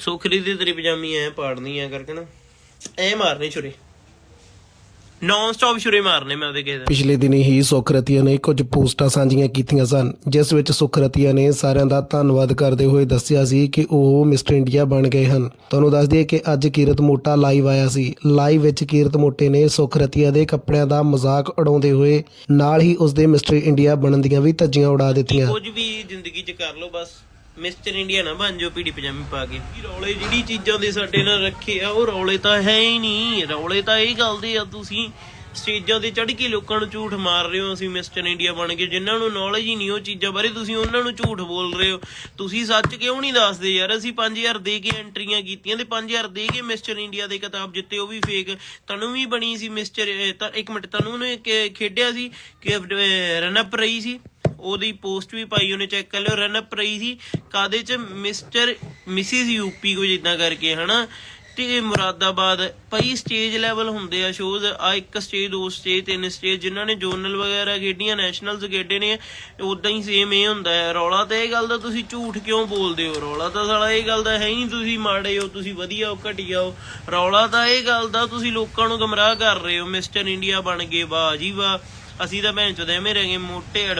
ਸੁਖਰੀ ਦੀ ਤੇਰੀ ਪਜਾਮੀ ਐ ਪਾੜਨੀ ਐ ਕਰਕੇ ਨਾ। ਐ ਮਾਰਨੇ ਛੁਰੇ। ਨੌਨ ਸਟਾਪ ਛੁਰੇ ਮਾਰਨੇ ਮੈਂ ਉਹਦੇ ਕਿਸੇ ਦੇ ਪਿਛਲੇ ਦਿਨੀ ਹੀ ਸੁਖਰਤੀਆ ਨੇ ਕੁਝ ਪੋਸਟਾਂ ਸਾਂਝੀਆਂ ਕੀਤੀਆਂ ਸਨ ਜਿਸ ਵਿੱਚ ਸੁਖਰਤੀਆ ਨੇ ਸਾਰਿਆਂ ਦਾ ਧੰਨਵਾਦ ਕਰਦੇ ਹੋਏ ਦੱਸਿਆ ਸੀ ਕਿ ਉਹ ਮਿਸਟਰ ਇੰਡੀਆ ਬਣ ਗਏ ਹਨ। ਤੁਹਾਨੂੰ ਦੱਸ ਦਈਏ ਕਿ ਅੱਜ ਕੀਰਤ ਮੋਟਾ ਲਾਈਵ ਆਇਆ ਸੀ। ਲਾਈਵ ਵਿੱਚ ਕੀਰਤ ਮੋਟੇ ਨੇ ਸੁਖਰਤੀਆ ਦੇ ਕੱਪੜਿਆਂ ਦਾ ਮਜ਼ਾਕ ਉਡਾਉਂਦੇ ਹੋਏ ਨਾਲ ਹੀ ਉਸ ਦੇ ਮਿਸਟਰ ਇੰਡੀਆ ਬਣਨ ਦੀਆਂ ਵੀ ਧੱਜੀਆਂ ਉਡਾ ਦਿੱਤੀਆਂ। ਕੁਝ ਵੀ ਜ਼ਿੰਦਗੀ 'ਚ ਕਰ ਲਓ ਬਸ। ਮਿਸਟਰ ਇੰਡੀਆ ਨਾ ਬਣ ਜਾਓ ਪੀੜੀ ਪਜਾਮੀ ਪਾ ਕੇ। ਇਹ ਰੌਲੇ ਜਿਹੜੀ ਚੀਜ਼ਾਂ ਦੇ ਸਾਡੇ ਨਾਲ ਰੱਖੇ ਆ, ਉਹ ਰੌਲੇ ਤਾਂ ਹੈ ਹੀ ਨਹੀਂ। ਰੌਲੇ ਤਾਂ ਇਹ ਗੱਲ ਦੇ ਆ ਤੁਸੀਂ। ਸਟੇਜਾਂ ਤੇ ਚੜ੍ਹ ਕੇ ਲੋਕਾਂ ਨੂੰ ਝੂਠ ਮਾਰ ਰਹੇ ਹੋ ਅਸੀਂ ਮਿਸਟਰ ਇੰਡੀਆ ਬਣ ਗਏ ਜਿਨ੍ਹਾਂ ਨੂੰ ਨੌਲੇਜ ਹੀ ਨਹੀਂ ਉਹ ਚੀਜ਼ਾਂ ਬਾਰੇ, ਤੁਸੀਂ ਉਹਨਾਂ ਨੂੰ ਝੂਠ ਬੋਲ ਰਹੇ ਹੋ। ਤੁਸੀਂ ਸੱਚ ਕਿਉਂ ਨਹੀਂ ਦੱਸਦੇ ਯਾਰ? ਅਸੀਂ 5000 ਦੇ ਕੇ ਐਂਟਰੀਆਂ ਕੀਤੀਆਂ ਤੇ 5000 ਦੇ ਕੇ ਮਿਸਟਰ ਇੰਡੀਆ ਦੇ ਕਿਤਾਬ ਜਿੱਤੇ, ਉਹ ਵੀ ਫੇਕ ਤਨੂੰ ਵੀ ਬਣੀ ਸੀ ਮਿਸਟਰ ਇੱਕ ਮਿੰਟ, ਤਨੂੰ ਨੇ ਖੇਡਿਆ ਸੀ, ਕਿ ਰਨ ਰਹੀ ਸੀ। ਉਹਦੀ ਪੋਸਟ ਵੀ ਪਾਈ, ਉਹਨੇ ਚੈੱਕ ਕਰ ਲਿਓ ਰਨ ਅਪ ਰਹੀ ਸੀ। ਕਾਦੇ ਚ? ਮਿਸਟਰ ਮਿਸਿਸ ਯੂਪੀ ਕੋ ਜਿੱਦਾਂ ਕਰਕੇ, ਹਨਾ? ਤੇ ਮੁਰਾਦਾਬਾਦ, ਭਾਈ ਸਟੇਜ ਲੈਵਲ ਹੁੰਦੇ ਆ ਸ਼ੋਜ਼ ਆ ਇੱਕ ਸਟੇਜ ਦੋ ਸਟੇਜ ਤਿੰਨ ਸਟੇਜ ਜਿਨ੍ਹਾਂ ਨੇ ਜੋਨਲ ਵਗੈਰਾ ਖੇਡੀਆਂ ਨੈਸ਼ਨਲਸ ਖੇਡੇ ਨੇ ਉਦਾਂ ਹੀ ਸੇਮ ਇਹ ਹੁੰਦਾ ਹੈ ਰੌਲਾ ਤਾਂ ਇਹ ਗੱਲ ਦਾ ਤੁਸੀਂ ਝੂਠ ਕਿਉਂ ਬੋਲਦੇ ਹੋ? ਰੌਲਾ ਤਾਂ ਸਾਲਾ ਇਹ ਗੱਲ ਦਾ ਹੈ ਹੀ ਤੁਸੀਂ ਮਾੜੇ ਹੋ, ਤੁਸੀਂ ਵਧੀਆ ਹੋ, ਘਟੀਆ ਹੋ। ਰੌਲਾ ਤਾਂ ਇਹ ਗੱਲ ਦਾ, ਤੁਸੀਂ ਲੋਕਾਂ ਨੂੰ ਗਮਰਾਹ ਕਰ ਰਹੇ ਹੋ। ਮਿਸਟਰ ਇੰਡੀਆ ਬਣ ਗਏ, ਵਾਹ ਜੀ ਵਾਹ। ਅਸੀਂ ਤਾਂ ਭੈਣ ਚੋਦ ਐਵੇਂ ਰਹਿ ਗਏ, ਮੋਟੇ